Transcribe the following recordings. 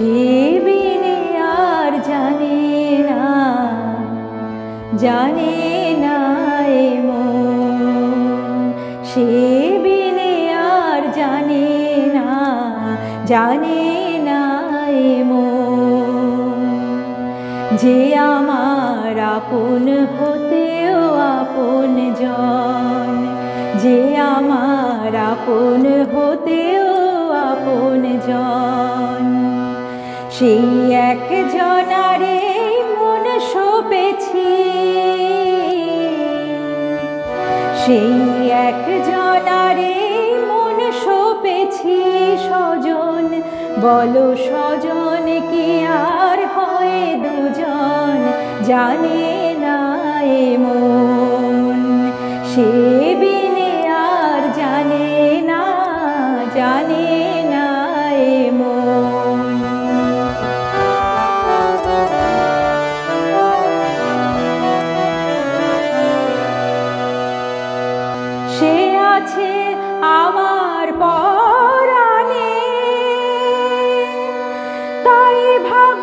সে আর জানে না জানে না সে বিনে আর জানে না জানে না যে আমার আপন হতেও আপন জন, যে আমার আপন হতেও আপন জন। সেই এক জনারে মন সপেছি। সেই এক জনারে মন সপেছি, স্বজন, বলো স্বজন, কি আর হয় দুজন জানে না এ মন সে বিনে আর জানে না, জানে আমার পরাণে। তাই ভাব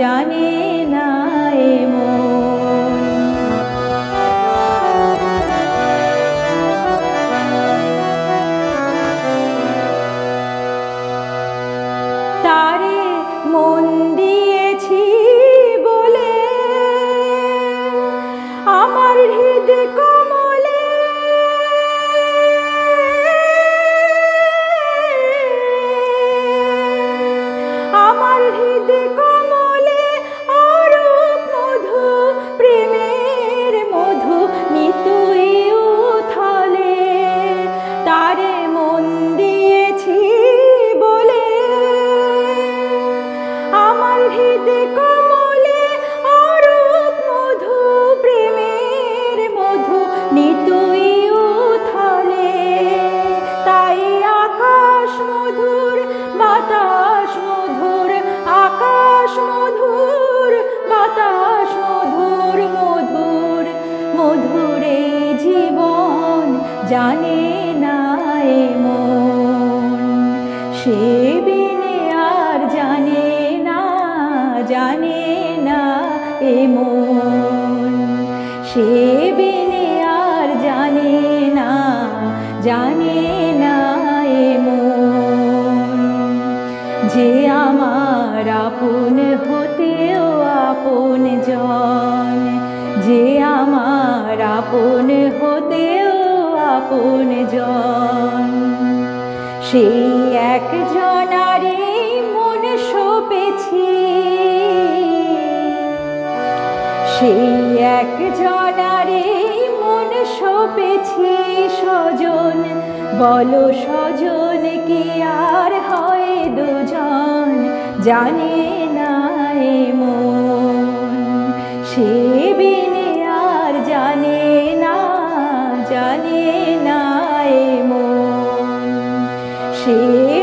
জানে না তারে মন দিয়েছি বলে আমার হৃদ কমলে। আমার হৃদ জানে না এ মন সে বিনে আর জানে না জানে না এ মন সে বিনে আর জানে না জানে না এ মন যে আমার আপন হতেও আপন জন, যে আমার আপন হতেও জন সেই এক জনারে মন সপেছি সেই এক জনারে মন সপেছি স্বজন, বলো স্বজন, কি আর হয় দুজন? জানে না মন সে বিনে আর জানে না, জানে 起